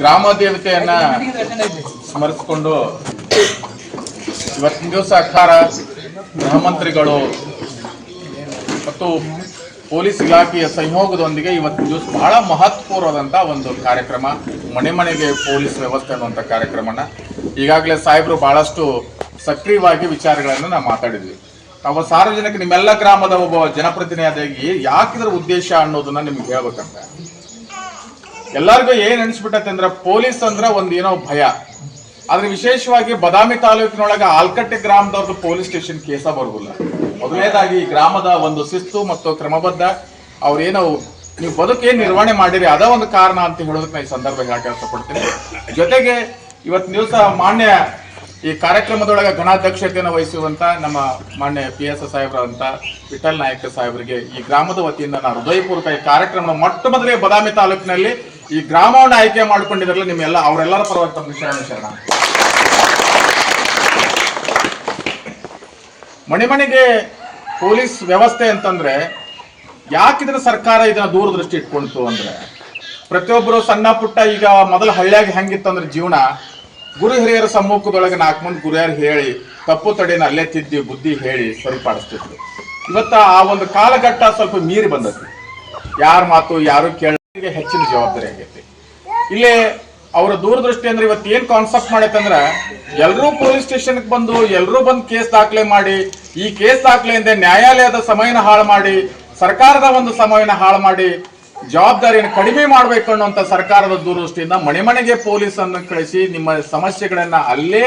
ಗ್ರಾಮ ದೇವತೆಯನ್ನ ಸ್ಮರಿಸಿಕೊಂಡು ಇವತ್ತಿನ ದಿವಸ ಅಖಾರ ಗೃಹಮಂತ್ರಿಗಳು ಮತ್ತು ಪೊಲೀಸ್ ಇಲಾಖೆಯ ಸಂಯೋಗದೊಂದಿಗೆ ಇವತ್ತಿನ ದಿವಸ ಬಹಳ ಮಹತ್ವಪೂರ್ವದಂತಹ ಒಂದು ಕಾರ್ಯಕ್ರಮ, ಮನೆ ಮನೆಗೆ ಪೊಲೀಸ್ ವ್ಯವಸ್ಥೆ ಅನ್ನುವಂಥ ಕಾರ್ಯಕ್ರಮನ. ಈಗಾಗಲೇ ಸಾಹೇಬರು ಬಹಳಷ್ಟು ಸಕ್ರಿಯವಾಗಿ ವಿಚಾರಗಳನ್ನು ನಾವು ಮಾತಾಡಿದ್ವಿ. ನಾವು ಸಾರ್ವಜನಿಕ, ನಿಮ್ಮೆಲ್ಲ ಗ್ರಾಮದ ಒಬ್ಬ ಜನಪ್ರತಿನಿಧಿಯಾಗಿ ಯಾಕಿದ್ರ ಉದ್ದೇಶ ಅನ್ನೋದನ್ನ ನಿಮ್ಗೆ ಹೇಳ್ಬೇಕಂತ. ಎಲ್ಲರಿಗೂ ಏನ್ ಅನ್ಸ್ಬಿಟ್ಟೈತೆ ಅಂದ್ರೆ ಪೊಲೀಸ್ ಅಂದ್ರೆ ಒಂದ್ ಏನೋ ಭಯ. ಆದ್ರೆ ವಿಶೇಷವಾಗಿ ಬದಾಮಿ ತಾಲೂಕಿನೊಳಗ ಆಲ್ಕಟ್ಟೆ ಗ್ರಾಮದವ್ರದ್ದು ಪೊಲೀಸ್ ಸ್ಟೇಷನ್ ಕೇಸ ಬರುದಿಲ್ಲ. ಮೊದಲನೇದಾಗಿ ಗ್ರಾಮದ ಒಂದು ಶಿಸ್ತು ಮತ್ತು ಕ್ರಮಬದ್ಧ ಅವ್ರೇನೋ ನೀವು ಬದುಕೇನು ನಿರ್ವಹಣೆ ಮಾಡಿರಿ, ಅದ ಒಂದು ಕಾರಣ ಅಂತ ಹೇಳೋದಕ್ಕೆ ನಾನು ಈ ಸಂದರ್ಭ ಹೇಳಕ್ಕೆ ಇಷ್ಟಪಡ್ತೀನಿ. ಜೊತೆಗೆ ಇವತ್ತು ದಿವಸ ಮಾನ್ಯ ಈ ಕಾರ್ಯಕ್ರಮದೊಳಗೆ ಘನಾಧ್ಯಕ್ಷತೆಯನ್ನು ವಹಿಸುವಂತ ನಮ್ಮ ಮಾನ್ಯ ಪಿ ಎಸ್ ಸಾಹೇಬ್ರಂತ ವಿಠಲ್ ನಾಯಕ ಸಾಹೇಬರಿಗೆ ಈ ಗ್ರಾಮದ ವತಿಯಿಂದ ನಾನು ಹೃದಯಪೂರ್ವಕ ಈ ಕಾರ್ಯಕ್ರಮ ಮೊಟ್ಟ ಮೊದಲೇ ಬದಾಮಿ ತಾಲೂಕಿನಲ್ಲಿ ಈ ಗ್ರಾಮವನ್ನು ಆಯ್ಕೆ ಮಾಡ್ಕೊಂಡಿದ್ರಲ್ಲ ನಿಮ್ಮೆಲ್ಲ, ಅವರೆಲ್ಲರ ಪರವಾಗಿ ತಮ್ಮ ಶರಣ ಶರಣ ಮನೆ ಮನೆಗೆ ಪೊಲೀಸ್ ವ್ಯವಸ್ಥೆ ಅಂತಂದ್ರೆ, ಯಾಕಿದ್ರೆ ಸರ್ಕಾರ ಇದನ್ನ ದೂರದೃಷ್ಟಿ ಇಟ್ಕೊಂತು ಅಂದ್ರೆ, ಪ್ರತಿಯೊಬ್ಬರು ಸಣ್ಣ ಪುಟ್ಟ ಈಗ ಮೊದಲ ಹಳ್ಳಿಯಾಗಿ ಹೆಂಗಿತ್ತಂದ್ರೆ ಜೀವನ, ಗುರು ಹಿರಿಯರ ಸಮ್ಮುಖದೊಳಗೆ ನಾಲ್ಕು ಮಂದಿ ಗುರಿಯರು ಹೇಳಿ, ತಪ್ಪು ತಡೆನ ಅಲ್ಲೇ ತಿದ್ದಿ ಬುದ್ಧಿ ಹೇಳಿ ಸರಿಪಾಡಿಸ್ತಿದ್ರು. ಇವತ್ತ ಆ ಒಂದು ಕಾಲಘಟ್ಟ ಸ್ವಲ್ಪ ಮೀರಿ ಬಂದದ್ದು ಯಾರ ಮಾತು, ಯಾರು ಕೇಳಿಗೆ ಹೆಚ್ಚಿನ ಜವಾಬ್ದಾರಿ ಆಗೈತಿ. ಇಲ್ಲಿ ಅವರ ದೂರದೃಷ್ಟಿ ಅಂದ್ರೆ ಇವತ್ತು ಏನ್ ಕಾನ್ಸೆಪ್ಟ್ ಮಾಡೈತಂದ್ರ ಎಲ್ಲರೂ ಪೊಲೀಸ್ ಸ್ಟೇಷನ್ ಬಂದು ಎಲ್ಲರೂ ಬಂದು ಕೇಸ್ ದಾಖಲೆ ಮಾಡಿ, ಈ ಕೇಸ್ ದಾಖಲೆಯಿಂದ ನ್ಯಾಯಾಲಯದ ಸಮಯನ ಹಾಳು ಮಾಡಿ, ಸರ್ಕಾರದ ಒಂದು ಸಮಯನ ಹಾಳು ಮಾಡಿ ಜವಾಬ್ದಾರಿಯನ್ನು ಕಡಿಮೆ ಮಾಡಬೇಕು ಅನ್ನುವಂಥ ಸರ್ಕಾರದ ದೂರದೃಷ್ಟಿಯಿಂದ ಮನೆ ಮನೆಗೆ ಪೊಲೀಸ್ ಅನ್ನು ಕಳಿಸಿ ನಿಮ್ಮ ಸಮಸ್ಯೆಗಳನ್ನ ಅಲ್ಲೇ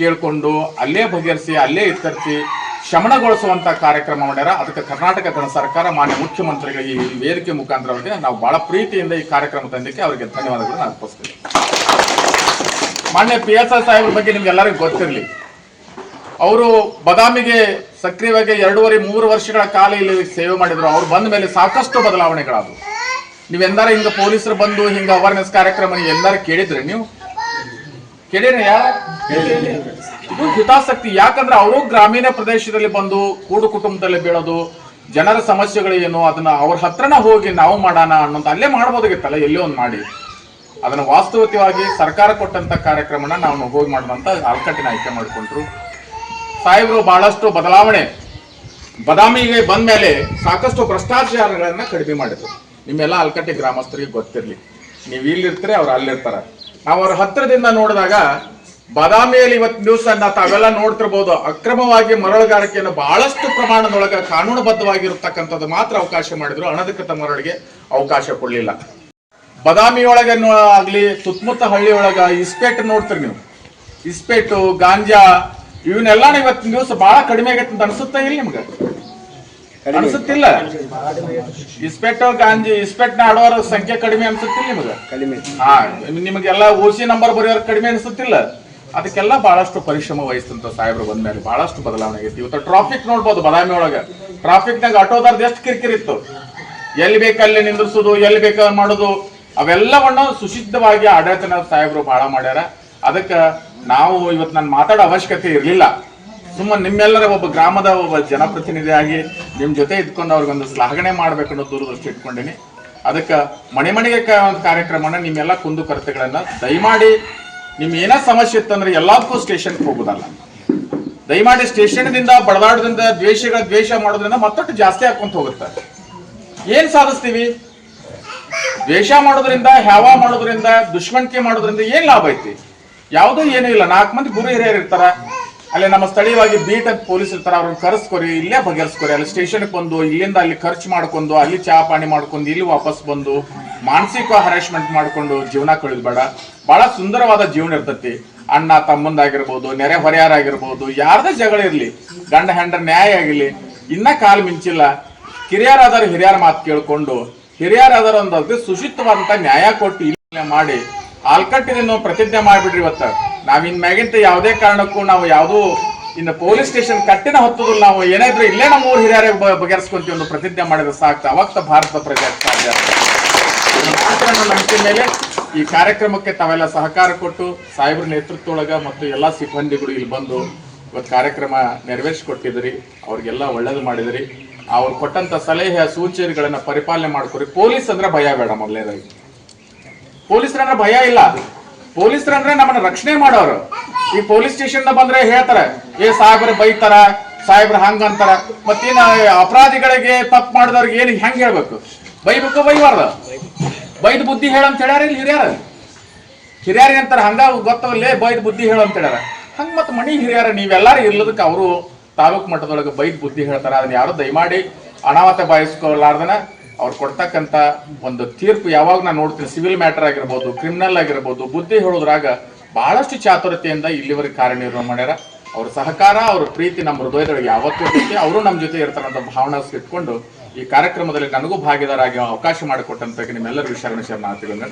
ಕೇಳ್ಕೊಂಡು, ಅಲ್ಲೇ ಬಗೆಹರಿಸಿ, ಅಲ್ಲೇ ಇತ್ತರಿಸಿ ಶಮನಗೊಳಿಸುವಂತ ಕಾರ್ಯಕ್ರಮ ಮಾಡ್ಯಾರ. ಅದಕ್ಕೆ ಕರ್ನಾಟಕ ಗಣ ಸರ್ಕಾರ ಮಾನ್ಯ ಮುಖ್ಯಮಂತ್ರಿಗಳ ಈ ವೇದಿಕೆ ಮುಖಾಂತರ ಅವರಿಗೆ ನಾವು ಬಹಳ ಪ್ರೀತಿಯಿಂದ ಈ ಕಾರ್ಯಕ್ರಮ ತಂದಕ್ಕೆ ಅವರಿಗೆ ಧನ್ಯವಾದಗಳನ್ನು ಅರ್ಪಿಸ್ತೀವಿ. ಮಾನ್ಯ ಪಿ ಎಸ್ ಎಸ್ ಸಾಹೇಬ್ರ ಬಗ್ಗೆ ನಿಮ್ಗೆಲ್ಲರಿಗೂ ಗೊತ್ತಿರಲಿ. ಅವರು ಬದಾಮಿಗೆ ಸಕ್ರಿಯವಾಗಿ ಎರಡೂವರೆ, ಮೂರು ವರ್ಷಗಳ ಕಾಲ ಇಲ್ಲಿ ಸೇವೆ ಮಾಡಿದ್ರು. ಅವ್ರು ಬಂದ ಮೇಲೆ ಸಾಕಷ್ಟು ಬದಲಾವಣೆಗಳಾದವು. ನೀವೆಂದಾರ ಹಿಂಗ ಪೊಲೀಸರು ಬಂದು ಹಿಂಗ ಅವೇರ್ನೆಸ್ ಕಾರ್ಯಕ್ರಮ ಎಲ್ಲರೂ ಕೇಳಿದ್ರಿ ನೀವು? ಕೇಳಿರಿ ಯಾರ? ಇದು ಹಿತಾಸಕ್ತಿ. ಯಾಕಂದ್ರೆ ಅವರು ಗ್ರಾಮೀಣ ಪ್ರದೇಶದಲ್ಲಿ ಬಂದು ಕೂಡು ಕುಟುಂಬದಲ್ಲಿ ಬೀಳೋದು ಜನರ ಸಮಸ್ಯೆಗಳು ಏನು, ಅದನ್ನ ಅವ್ರ ಹತ್ರನ ಹೋಗಿ ನಾವು ಮಾಡೋಣ ಅನ್ನೋಂತ ಅಲ್ಲೇ ಮಾಡ್ಬೋದಾಗಿತ್ತಲ್ಲ ಎಲ್ಲೋ ಒಂದು ಮಾಡಿ. ಅದನ್ನ ವಾಸ್ತವಿಕವಾಗಿ ಸರ್ಕಾರ ಕೊಟ್ಟಂತ ಕಾರ್ಯಕ್ರಮನ ನಾವು ಹೋಗಿ ಮಾಡುವಂತ ಅಲ್ಕಟ್ಟಿನ ಆಯ್ಕೆ ಮಾಡಿಕೊಂಡ್ರು. ಸಾಹೇಬರು, ಬಹಳಷ್ಟು ಬದಲಾವಣೆ. ಬದಾಮಿಗೆ ಬಂದ ಮೇಲೆ ಸಾಕಷ್ಟು ಭ್ರಷ್ಟಾಚಾರಗಳನ್ನ ಕಡಿಮೆ ಮಾಡಿದ್ರು. ನಿಮ್ಮೆಲ್ಲ ಅಲ್ಕಟ್ಟಿ ಗ್ರಾಮಸ್ಥರಿಗೆ ಗೊತ್ತಿರ್ಲಿ. ನೀವು ಇಲ್ಲಿರ್ತೀರಿ, ಅವ್ರು ಅಲ್ಲಿರ್ತಾರ. ನಾವು ಅವ್ರ ಹತ್ತಿರದಿಂದ ನೋಡಿದಾಗ ಬದಾಮಿಯಲ್ಲಿ ಇವತ್ತು ನ್ಯೂಸ್ ಅನ್ನ ತಾವೆಲ್ಲ ನೋಡ್ತಿರ್ಬೋದು. ಅಕ್ರಮವಾಗಿ ಮರಳುಗಾರಿಕೆಯನ್ನು ಬಹಳಷ್ಟು ಪ್ರಮಾಣದೊಳಗ ಕಾನೂನುಬದ್ಧವಾಗಿರತಕ್ಕಂಥದ್ದು ಮಾತ್ರ ಅವಕಾಶ ಮಾಡಿದ್ರು. ಅನಧಿಕೃತ ಮರಳಿಗೆ ಅವಕಾಶ ಕೊಡ್ಲಿಲ್ಲ. ಬದಾಮಿಯೊಳಗೆ ಆಗಲಿ ಸುತ್ತಮುತ್ತ ಹಳ್ಳಿಯೊಳಗ ಇಸ್ಪೇಟ್ ನೋಡ್ತೀರಿ ನೀವು. ಇಸ್ಪೇಟು ಗಾಂಜಾ ಇವನ್ನೆಲ್ಲ ಇವತ್ತು ನ್ಯೂಸ್ ಬಹಳ ಕಡಿಮೆ ಆಗೈತೆ ಅಂತ ಅನ್ಸುತ್ತಾ ಇಲ್ಲ ನಿಮ್ಗೆ? ಅನ್ಸುತ್ತಿಲ್ಲ? ಇಸ್ಪೆಟ್ ಗಾಂಜಿ ಇಸ್ಪೆಟ್ನ ಆಡೋರ ಸಂಖ್ಯೆ ಕಡಿಮೆ ಅನ್ಸುತ್ತಿಲ್ಲ ನಿಮಗೆ? ಕಡಿಮೆ. ಹಾ ನಿಮಗೆಲ್ಲ ಓಸಿ ನಂಬರ್ ಬರೆಯೋರ್ ಕಡಿಮೆ ಅನ್ಸುತ್ತಿಲ್ಲ? ಅದಕ್ಕೆಲ್ಲ ಬಹಳಷ್ಟು ಪರಿಶ್ರಮ ವಹಿಸ್ತಂತ ಸಾಹೇಬ್ರು ಬಂದ್ಮೇಲೆ ಬಹಳಷ್ಟು ಬದಲಾವಣೆ ಆಗೈತಿ. ಇವತ್ತು ಟ್ರಾಫಿಕ್ ನೋಡ್ಬೋದು ಬದಾಮಿ ಒಳಗ. ಟ್ರಾಫಿಕ್ ನಾಗ ಆಟೋದಾರ್ದು ಎಷ್ಟು ಕಿರಿಕಿರಿ ಇತ್ತು. ಎಲ್ಲಿ ಬೇಕಲ್ಲಿ ನಿಂದ್ರಿಸೋದು, ಎಲ್ಲಿ ಬೇಕಾ ಮಾಡೋದು ಅವೆಲ್ಲವನ್ನು ಸುಶಿದ್ಧವಾಗಿ ಆಡಳಿತನ ಸಾಹೇಬ್ರು ಬಹಳ ಮಾಡ್ಯಾರ. ಅದಕ್ಕೆ ನಾವು ಇವತ್ತು ನಾನು ಮಾತಾಡೋ ಅವಶ್ಯಕತೆ ಇರಲಿಲ್ಲ. ಸುಮ್ಮನೆ ನಿಮ್ಮೆಲ್ಲರ ಒಬ್ಬ ಗ್ರಾಮದ ಒಬ್ಬ ಜನಪ್ರತಿನಿಧಿಯಾಗಿ ನಿಮ್ಮ ಜೊತೆ ಇದ್ಕೊಂಡು ಅವ್ರಿಗೊಂದು ಶ್ಲಾಘನೆ ಮಾಡ್ಬೇಕು ಅನ್ನೋ ದೂರದೃಷ್ಟಿ ಇಟ್ಕೊಂಡಿನಿ. ಅದಕ್ಕೆ ಮನೆ ಮನೆಗೆ ಕಾರ್ಯಕ್ರಮನ ನಿಮ್ಮೆಲ್ಲ ಕುಂದು ಕೊರತೆಗಳನ್ನ ದಯಮಾಡಿ ನಿಮ್ ಏನ ಸಮಸ್ಯೆ ಇತ್ತಂದ್ರೆ ಎಲ್ಲದಕ್ಕೂ ಸ್ಟೇಷನ್ಗೆ ಹೋಗೋದಲ್ಲ. ದಯಮಾಡಿ ಸ್ಟೇಷನ್ದಿಂದ ಬಡದಾಡದಿಂದ ದ್ವೇಷಗಳ ದ್ವೇಷ ಮಾಡೋದ್ರಿಂದ ಮತ್ತಷ್ಟು ಜಾಸ್ತಿ ಹಾಕೊಂತ ಹೋಗುತ್ತೆ. ಏನ್ ಸಾಧಿಸ್ತೀವಿ? ದ್ವೇಷ ಮಾಡೋದ್ರಿಂದ, ಹ್ಯಾವ ಮಾಡೋದ್ರಿಂದ ದುಶ್ಮನ್ಕೆ ಮಾಡೋದ್ರಿಂದ ಏನ್ ಲಾಭ ಐತಿ? ಯಾವುದೂ ಏನೂ ಇಲ್ಲ. ನಾಲ್ಕು ಮಂದಿ ಗುರು ಹಿರಿಯರು ಇರ್ತಾರ. ಅಲ್ಲಿ ನಮ್ಮ ಸ್ಥಳೀಯವಾಗಿ ಬೀಟ್ ಅಂತ ಪೊಲೀಸ್ ಇರ್ತಾರ. ಅವ್ರನ್ನ ಕರೆಸ್ಕೊರಿ, ಇಲ್ಲೇ ಬಗೆಹರಿಸ್ಕೊರಿ. ಅಲ್ಲಿ ಸ್ಟೇಷನ್ಗೆ ಬಂದು, ಇಲ್ಲಿಂದ ಅಲ್ಲಿ ಖರ್ಚು ಮಾಡ್ಕೊಂಡು, ಅಲ್ಲಿ ಚಹಾ ಪಾಣಿ ಮಾಡ್ಕೊಂಡು, ಇಲ್ಲಿ ವಾಪಸ್ ಬಂದು ಮಾನಸಿಕ ಹರಾಸ್ಮೆಂಟ್ ಮಾಡ್ಕೊಂಡು ಜೀವನ ಕಳೆದ್ಬೇಡ ಬಹಳ ಸುಂದರವಾದ ಜೀವನ ಇರ್ತತಿ. ಅಣ್ಣ, ತಮ್ಮಂದಾಗಿರ್ಬೋದು, ನೆರೆ ಹೊರೆಯಾರಾಗಿರ್ಬೋದು, ಯಾರ್ದೇ ಜಗಳ ಇರಲಿ, ಗಂಡ ಹೆಂಡ ನ್ಯಾಯ ಆಗಿರಲಿ, ಇನ್ನ ಕಾಲು ಮಿಂಚಿಲ್ಲ. ಕಿರಿಯರಾದವ್ರು ಹಿರಿಯರ ಮಾತು ಕೇಳ್ಕೊಂಡು, ಹಿರಿಯರಾದವ್ರ ಒಂದು ಅಗ್ದಿ ಸುಶಿತವಾದಂತ ನ್ಯಾಯ ಕೊಟ್ಟು ಇಲ್ಲಿ ಮಾಡಿ ಆಲ್ಕಟ್ಟಿನ ಪ್ರತಿಜ್ಞೆ ಮಾಡಿಬಿಡ್ರಿ ಇವತ್ತ. ನಾವ್ ಇನ್ ಮ್ಯಾಗಿಂತ ಯಾವುದೇ ಕಾರಣಕ್ಕೂ ನಾವು ಯಾವ್ದು ಇನ್ನು ಪೊಲೀಸ್ ಸ್ಟೇಷನ್ ಕಟ್ಟಿನ ಹತ್ತುದಿಲ್ಲ. ನಾವು ಏನಾದ್ರೂ ಇಲ್ಲೇ ನಮ್ಮ ಊರು ಹಿರಿಯರೇ ಬಗೆಹರಿಸ್ಕೊಂತೀವಿ ಒಂದು ಪ್ರತಿಜ್ಞೆ ಮಾಡಿದ್ರೆ ಸಾಕ್ತ ಅವಾಗ ಭಾರತ ಪ್ರಜೆ ಸಾಧ್ಯ ಮೇಲೆ ಈ ಕಾರ್ಯಕ್ರಮಕ್ಕೆ ತಾವೆಲ್ಲ ಸಹಕಾರ ಕೊಟ್ಟು ಸಾಹೇಬ್ರ ನೇತೃತ್ವದೊಳಗ ಮತ್ತು ಎಲ್ಲಾ ಸಿಬ್ಬಂದಿಗಳು ಇಲ್ಲಿ ಬಂದು ಇವತ್ತು ಕಾರ್ಯಕ್ರಮ ನೆರವೇರಿಸಿಕೊಟ್ಟಿದ್ರಿ ಅವ್ರಿಗೆಲ್ಲ ಒಳ್ಳೇದು ಮಾಡಿದ್ರಿ ಅವ್ರು ಕೊಟ್ಟಂತ ಸಲಹೆ, ಸೂಚನೆಗಳನ್ನ ಪರಿಪಾಲನೆ ಮಾಡ್ಕೊರಿ. ಪೊಲೀಸ್ ಅಂದ್ರೆ ಭಯ ಬೇಡ ಮೊದಲೇದಾಗಿ ಪೊಲೀಸರಂದ್ರೆ ಭಯ ಇಲ್ಲ. ಪೊಲೀಸರಂದ್ರೆ ನಮ್ಮನ್ನ ರಕ್ಷಣೆ ಮಾಡೋರು. ಈ ಪೊಲೀಸ್ ಸ್ಟೇಷನ್ ಬಂದ್ರೆ ಹೇಳ್ತಾರೆ, ಏ ಸಾಹೇಬ್ರ ಬೈತಾರ, ಸಾಹೇಬ್ರ ಹಂಗ ಅಂತಾರ ಮತ್ತೇನ ಅಪರಾಧಿಗಳಿಗೆ ತಪ್ಪು ಮಾಡಿದವ್ರಿಗೆ ಏನು ಹೆಂಗೆ ಹೇಳ್ಬೇಕು? ಬೈಬೇಕು ಬೈಬಾರ್ದು. ಬೈದ್ ಬುದ್ಧಿ ಹೇಳಂತ ಹೇಳ್ಯಾರ ಇಲ್ಲಿ ಹಿರಿಯರ? ಹಿರಿಯರಿ ಅಂತಾರೆ ಹಂಗ ಗೊತ್ತವಲ್ಲೇ, ಬೈದ್ ಬುದ್ಧಿ ಹೇಳ ಅಂತ ಹೇಳ್ಯಾರ. ಹಂಗ ಮತ್ತೆ ಮಣಿ ಹಿರಿಯರ, ನೀವೆಲ್ಲಾರು ಇರ್ಲದಕ್ಕೆ ಅವರು ತಾಲೂಕು ಮಟ್ಟದೊಳಗೆ ಬೈದ್ ಬುದ್ಧಿ ಹೇಳ್ತಾರ. ಅದನ್ನ ಯಾರು ದಯಮಾಡಿ ಅನಾಹುತ ಬಾಯಿಸ್ಕೊಲಾರ್ದನ ಅವ್ರು ಕೊಡ್ತಕ್ಕಂತ ಒಂದು ತೀರ್ಪು ಯಾವಾಗ ನಾನು ನೋಡ್ತೀನಿ, ಸಿವಿಲ್ ಮ್ಯಾಟರ್ ಆಗಿರ್ಬೋದು, ಕ್ರಿಮಿನಲ್ ಆಗಿರ್ಬೋದು, ಬುದ್ಧಿ ಹೇಳೋದ್ರಾಗ ಬಹಳಷ್ಟು ಚಾತುರತೆಯಿಂದ ಇಲ್ಲಿವರೆಗೆ ಕಾರ್ಯನಿರ್ವಹಣೆ ಮಾಡ್ಯಾರ. ಅವ್ರ ಸಹಕಾರ, ಅವ್ರ ಪ್ರೀತಿ ನಮ್ಮ ಹೃದಯದೊಳಗೆ ಯಾವತ್ತೂ ಇರುತ್ತೆ ಅವರು ನಮ್ಮ ಜೊತೆ ಇರ್ತಾರಂತ ಭಾವನೆ ಇಟ್ಕೊಂಡು ಈ ಕಾರ್ಯಕ್ರಮದಲ್ಲಿ ನನಗೂ ಭಾಗಿದಾರಾಗಿ ಅವಕಾಶ ಮಾಡಿಕೊಟ್ಟಂತ ನಿಮ್ಮೆಲ್ಲರಿಗೂ ಶರಣ ಶರಣಾರ್ಥಿಗಳನ್ನ.